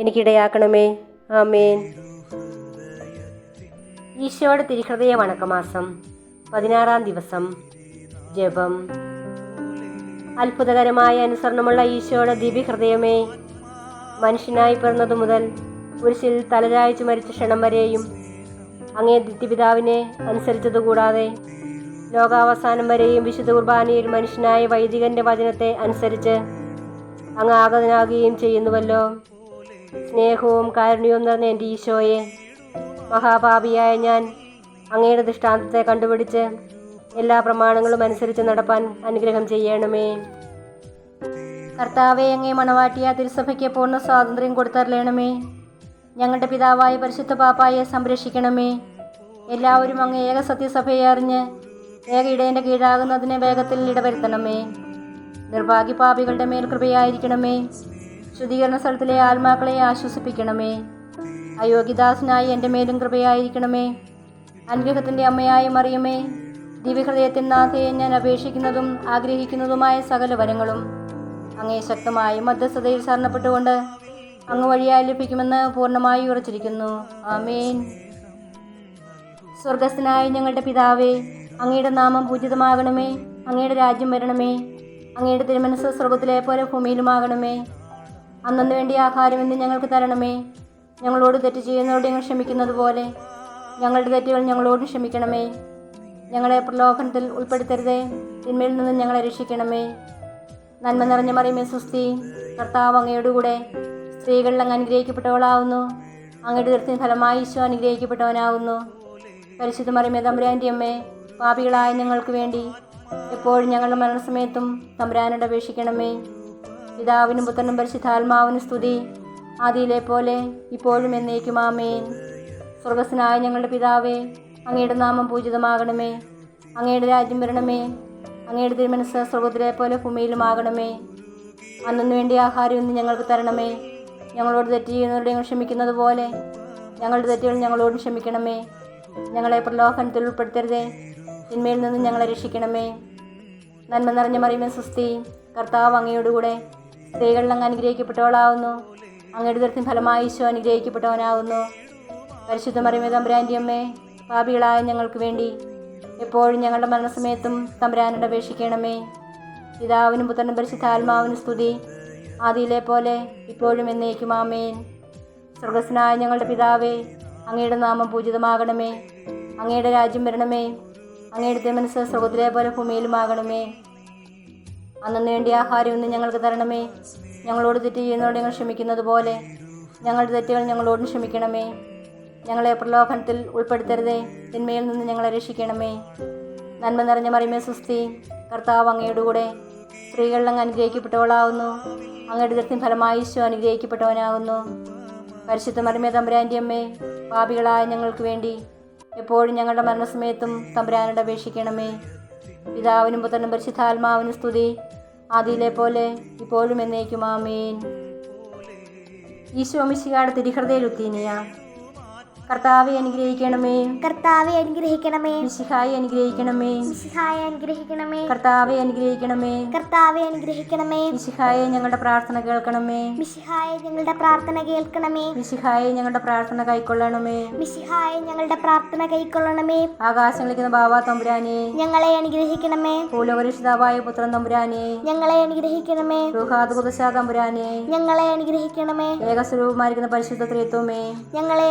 എനിക്കിടയാക്കണമേ. ആമേൻ. ഈശോയുടെ തിരുഹൃദയ വണക്കമാസം പതിനാറാം ദിവസം ജപം. അത്ഭുതകരമായ അനുസരണമുള്ള ഈശോയുടെ ദിവ്യഹൃദയമേ മനുഷ്യനായി പിറന്നതു മുതൽ കുരിശിൽ തലരായിച്ചു മരിച്ച ക്ഷണം വരെയും അങ്ങേ ദിത്യപിതാവിനെ അനുസരിച്ചതുകൂടാതെ ലോകാവസാനം വരെയും വിശുദ്ധ കുർബാനയിൽ മനുഷ്യനായ വൈദികന്റെ വചനത്തെ അനുസരിച്ച് അങ്ങ് ആഗതനാകുകയും ചെയ്യുന്നുവല്ലോ. സ്നേഹവും കാരുണ്യവും നിറഞ്ഞ എന്റെ ഈശോയെ മഹാപാപിയായ ഞാൻ അങ്ങയുടെ ദൃഷ്ടാന്തത്തെ കണ്ടുപിടിച്ച് എല്ലാ പ്രമാണങ്ങളും അനുസരിച്ച് നടപ്പാൻ അനുഗ്രഹം ചെയ്യണമേ. കർത്താവെ അങ്ങേ മണവാട്ടിയ തിരുസഭയ്ക്ക് പൂർണ സ്വാതന്ത്ര്യം കൊടുത്തരളയണമേ ഞങ്ങളുടെ പിതാവായ പരിശുദ്ധ പാപ്പായെ സംരക്ഷിക്കണമേ. എല്ലാവരും അങ്ങ് ഏക സത്യസഭയെ അറിഞ്ഞ് ഏക ഇടേന്റെ കീഴാകുന്നതിന് വേഗത്തിൽ ഇടവരുത്തണമേ. നിർഭാഗ്യപാപികളുടെ മേൽ കൃപയായിരിക്കണമേ ശുദ്ധീകരണ സ്ഥലത്തിലെ ആത്മാക്കളെ ആശ്വസിപ്പിക്കണമേ. അയോഗ്യദാസനായി എന്റെ മേലും കൃപയായിരിക്കണമേ. അനുഗ്രഹത്തിന്റെ അമ്മയായി മറിയമേ ദിവ്യഹൃദയത്തിൻ നാഥയെ ഞാൻ അപേക്ഷിക്കുന്നതും ആഗ്രഹിക്കുന്നതുമായ സകല വരങ്ങളും അങ്ങേ ശക്തമായ മധ്യസ്ഥതയിൽ ശരണപ്പെട്ടുകൊണ്ട് അങ്ങ് വഴിയായി ലഭിക്കുമെന്ന് പൂർണമായി ഉറച്ചിരിക്കുന്നു. ആമേൻ. സ്വർഗസ്ഥനായ ഞങ്ങളുടെ പിതാവേ അങ്ങയുടെ നാമം പൂജിതമാകണമേ അങ്ങയുടെ രാജ്യം വരണമേ അങ്ങയുടെ തിരുമനസ് സ്വർഗത്തിലെ പോലെ ഭൂമിയിലുമാകണമേ. അന്നു വേണ്ടി ആഹാരം ഇന്ന് ഞങ്ങൾക്ക് തരണമേ. ഞങ്ങളോട് തെറ്റ് ചെയ്യുന്നവരോട് ഞങ്ങൾ ക്ഷമിക്കുന്നത് പോലെ ഞങ്ങളുടെ തെറ്റുകൾ ഞങ്ങളോടും ക്ഷമിക്കണമേ. ഞങ്ങളെ പ്രലോഭനത്തിൽ ഉൾപ്പെടുത്തരുതേ. തിന്മയിൽ നിന്ന് ഞങ്ങളെ രക്ഷിക്കണമേ. നന്മ നിറഞ്ഞ മറിയമേ സുസ്തി. കർത്താവ് അങ്ങയുടെ കൂടെ സ്ത്രീകളിൽ അങ്ങ് അനുഗ്രഹിക്കപ്പെട്ടവളാവുന്നു. അങ്ങയുടെ തീർത്ഥിന് ഫലമായി ഈശോ അനുഗ്രഹിക്കപ്പെട്ടവനാവുന്നു. പരിശുദ്ധ മറിയമേ തമ്പുരാന്റെ അമ്മേ പാപികളായ ഞങ്ങൾക്ക് വേണ്ടി എപ്പോഴും ഞങ്ങളുടെ മരണസമയത്തും തമ്പുരാനോട് അപേക്ഷിക്കണമേ. പിതാവിനും പുത്രനും പരിശുദ്ധാത്മാവിനും സ്തുതി. ആദിയിലെ പോലെ ഇപ്പോഴും എന്നേക്കും ആമേൻ. സ്വർഗസ്നായ ഞങ്ങളുടെ പിതാവേ അങ്ങയുടെ നാമം പൂജിതമാകണമേ. അങ്ങയുടെ രാജ്യം വരണമേ. അങ്ങയുടെ തിരുമനസ് സ്വർഗത്തിലെ പോലെ ഭൂമിയിലുമാകണമേ അന്നു വേണ്ടി ആഹാരം ഇന്ന് ഞങ്ങൾക്ക് തരണമേ. ഞങ്ങളോട് തെറ്റ് ചെയ്യുന്നവരുടെ ഞങ്ങൾ ക്ഷമിക്കുന്നത് പോലെ ഞങ്ങളുടെ തെറ്റുകൾ ഞങ്ങളോടും ക്ഷമിക്കണമേ. ഞങ്ങളെ പ്രലോഭനത്തിൽ ഉൾപ്പെടുത്തരുതേ. തിന്മയിൽ നിന്ന് ഞങ്ങളെ രക്ഷിക്കണമേ. നന്മ നിറഞ്ഞ മറിയുമേ സുസ്തി കർത്താവ് അങ്ങയോടുകൂടെ സ്ത്രീകളിൽ അങ്ങ് അനുഗ്രഹിക്കപ്പെട്ടവളാവുന്നു. അങ്ങയുടെ ദൃത്തിൻ ഫലമായി ഈശോ അനുഗ്രഹിക്കപ്പെട്ടവനാവുന്നു. പരിശുദ്ധ മറിയമേ തമ്പുരാന്റെ അമ്മേ പാപികളായ ഞങ്ങൾക്ക് വേണ്ടി എപ്പോഴും ഞങ്ങളുടെ മരണസമയത്തും തമ്പുരാനോട് അപേക്ഷിക്കണമേ. പിതാവിനും പുത്രനും പരിശുദ്ധാത്മാവിനും സ്തുതി. ആദിയിലെ പോലെ ഇപ്പോഴും എന്നേക്കും ആമേൻ. സ്വർഗസ്നായ ഞങ്ങളുടെ പിതാവേ അങ്ങയുടെ നാമം പൂജിതമാകണമേ. അങ്ങയുടെ രാജ്യം വരണമേ. അങ്ങയുടെ മനസ്സ് സ്വർഗത്തിലെ പോലെ ഭൂമിയിലുമാകണമേ. അന്നു വേണ്ടി ആഹാരം ഇന്ന് ഞങ്ങൾക്ക് തരണമേ. ഞങ്ങളോട് തെറ്റ് ചെയ്യുന്നവരോട് ഞങ്ങൾ ക്ഷമിക്കുന്നത് പോലെ. ഞങ്ങളുടെ തെറ്റുകൾ ഞങ്ങളോടും ക്ഷമിക്കണമേ. ഞങ്ങളെ പ്രലോഭനത്തിൽ ഉൾപ്പെടുത്തരുതേ. തിന്മയിൽ നിന്ന് ഞങ്ങളെ രക്ഷിക്കണമേ. നന്മ നിറഞ്ഞ മറിമേ സുസ്തി കർത്താവ് അങ്ങയുടെ കൂടെ സ്ത്രീകളിൽ അങ്ങ് അനുഗ്രഹിക്കപ്പെട്ടവളാവുന്നു. അങ്ങയുടെ ദൃത്യം ഫലമായി ഈശോ അനുഗ്രഹിക്കപ്പെട്ടവനാകുന്നു. പരിശുദ്ധ മറിമേ തമ്പുരാന്റെ അമ്മേ പാപികളായ ഞങ്ങൾക്ക് വേണ്ടി എപ്പോഴും ഞങ്ങളുടെ മരണസമയത്തും തമ്പുരാനോട് അപേക്ഷിക്കണമേ. പിതാവിനും പുത്രനും പരിശുദ്ധാത്മാവിനും സ്തുതി. ആദിയിലെ പോലെ ഇപ്പോഴും എന്നേക്കും ആമേൻ ഈശോ മിശികാട് തിരിഹൃദയ ലുത്തീനിയ കർത്താവെ അനുഗ്രഹിക്കണമേ. കർത്താവെ അനുഗ്രഹിക്കണമേ. മിശിഹായി അനുഗ്രഹിക്കണമേ. മിശിഹായി അനുഗ്രഹിക്കണമേ. കർത്താവെ അനുഗ്രഹിക്കണമേ. കർത്താവെ അനുഗ്രഹിക്കണമേ. മിശിഹായെ ഞങ്ങളുടെ പ്രാർത്ഥന കേൾക്കണമേ. മിശിഹായെ ഞങ്ങളുടെ പ്രാർത്ഥന കേൾക്കണമേ. മിശിഹായെ ഞങ്ങളുടെ പ്രാർത്ഥന കൈക്കൊള്ളണമേ. മിശിഹായെ ഞങ്ങളുടെ പ്രാർത്ഥന കൈക്കൊള്ളണമേ. ആകാശങ്ങളിക്കുന്ന ബാബാ തമ്പുരാനെ. ഞങ്ങളെ അനുഗ്രഹിക്കണമേ. ഭൂലോകരക്ഷിതാവായ പുത്രൻ തമ്പുരാനെ. ഞങ്ങളെ അനുഗ്രഹിക്കണമേ. റുഹാദ് കുദശാ തമ്പുരാനെ. ഞങ്ങളെ അനുഗ്രഹിക്കണമേ. ഏകസ്വരൂപമായിരിക്കുന്ന പരിശുദ്ധ ത്രിത്വമേ. ഞങ്ങളെ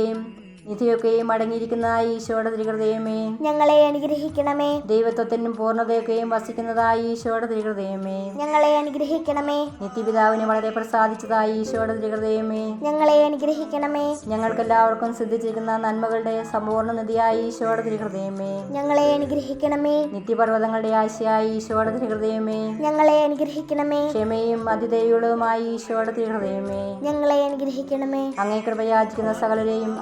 đêm. നിധിയൊക്കെയും അടങ്ങിയിരിക്കുന്ന ഈശോയുടെ തിരുഹൃദയമേ. ഞങ്ങളെ അനുഗ്രഹിക്കണമേ. ദൈവത്വത്തിനും പൂർണതയൊക്കെയും വസിക്കുന്നതായ ഈശോയുടെ തിരുഹൃദയമേ. ഞങ്ങളെ അനുഗ്രഹിക്കണമേ. നിത്യപിതാവിനെ വളരെ പ്രസാദിച്ചതായ ഈശോയുടെ തിരുഹൃദയമേ. ഞങ്ങളെ അനുഗ്രഹിക്കണമേ. ഞങ്ങൾക്കെല്ലാവർക്കും സിദ്ധിച്ചിരിക്കുന്ന നന്മകളുടെ സമ്പൂർണ നിധിയായ ഈശോയുടെ തിരുഹൃദയമേ. ഞങ്ങളെ അനുഗ്രഹിക്കണമേ. നിത്യപർവതങ്ങളുടെ ആശയായ ഈശോയുടെ തിരുഹൃദയമേ. ഞങ്ങളെ അനുഗ്രഹിക്കണമേ. ക്ഷമയും അതിദയുള്ളതുമായ ഈശോയുടെ തിരുഹൃദയമേ. ഞങ്ങളെ അനുഗ്രഹിക്കണമേ. അങ്ങേ കൃപയാചിക്കുന്ന സകലരെയും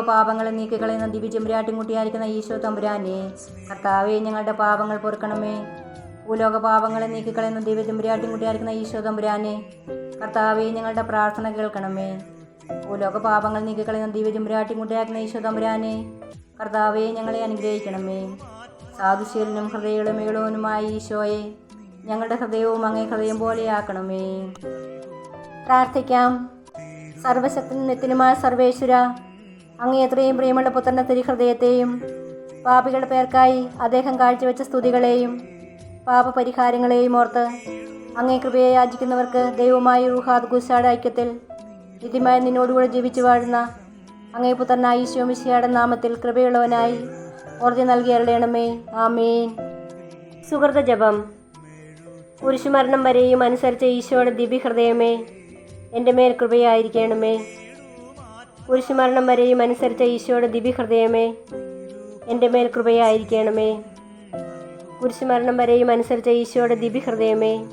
പാപങ്ങളെ നീക്കിക്കളയുന്ന ദിവ്യചെമ്പുരാട്ടിൻകുട്ടിയായിരിക്കുന്ന ഈശോ തമ്പുരാനെ. കർത്താവെ ഞങ്ങളുടെ പാപങ്ങൾ പൊറുക്കണമേ. ഭൂലോക പാപങ്ങളെ നീക്കിക്കളയുന്ന ദിവ്യചെമ്പുരാട്ടിൻകുട്ടിയായിരിക്കുന്ന ഈശോ തമ്പുരാനെ. കർത്താവെ ഞങ്ങളുടെ പ്രാർത്ഥന കേൾക്കണമേ. ഭൂലോക പാപങ്ങൾ നീക്കിക്കളയുന്ന ദിവ്യചെമ്പുരാട്ടിൻകുട്ടിയായിരിക്കുന്ന ഈശോ തമ്പുരാനെ. കർത്താവെ ഞങ്ങളെ അനുഗ്രഹിക്കണമേ. സാധുശീലനും ഹൃദയങ്ങളുമേളവനുമായ ഈശോയെ ഞങ്ങളുടെ ഹൃദയവും അങ്ങേ ഹൃദയം പോലെയാക്കണമേ. പ്രാർത്ഥിക്കാം. സർവശക്തനും നിത്യനുമായ സർവേശ്വര അങ്ങേ എത്രയും പ്രിയമുള്ള പുത്രന്റെ തിരുഹൃദയത്തെയും പാപികളുടെ പേർക്കായി അദ്ദേഹം കാഴ്ചവെച്ച സ്തുതികളെയും പാപപരിഹാരങ്ങളെയും ഓർത്ത് അങ്ങേ കൃപയെ യാചിക്കുന്നവർക്ക് ദൈവമായി റുഹാദ് ഗുസാഡ് ഐക്യത്തിൽ നിത്യമായി നിന്നോടുകൂടെ ജീവിച്ചു വാഴുന്ന അങ്ങേ പുത്രനായ ഈശോ മിശിയുടെ നാമത്തിൽ കൃപയുള്ളവനായി ഓർജി നൽകി അരുളയണമേ ആമേൻ. സുഹൃത ജപം. കുരിശുമരണം വരെയും അനുസരിച്ച ഈശോയുടെ ദിവ്യഹൃദയമേ എന്റെ മേൽ കൃപയായിരിക്കണമേ. കുരിശുമരണം വരെയും അനുസരിച്ച ഈശോയുടെ ദിവ്യഹൃദയമേ എന്റെ മേൽ കൃപയായിരിക്കണമേ. കുരിശുമരണം വരെയും അനുസരിച്ച ഈശോയുടെ ദിവ്യഹൃദയമേ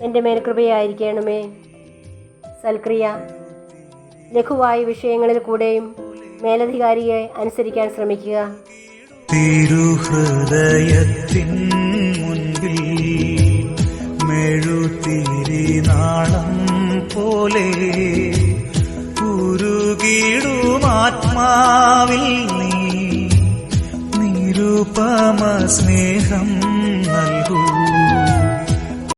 എന്റെ മേൽ കൃപയായിരിക്കണമേ. സൽക്രിയ ലഘുവായ വിഷയങ്ങളിൽ കൂടെയും മേലധികാരിയെ അനുസരിക്കാൻ ശ്രമിക്കുക. തിരുഹൃദയത്തിൻ മുൻപിൽ മെഴുതിരി നാളം പോലെ ആത്മാവിൽ നീ നിരുപമ സ്നേഹം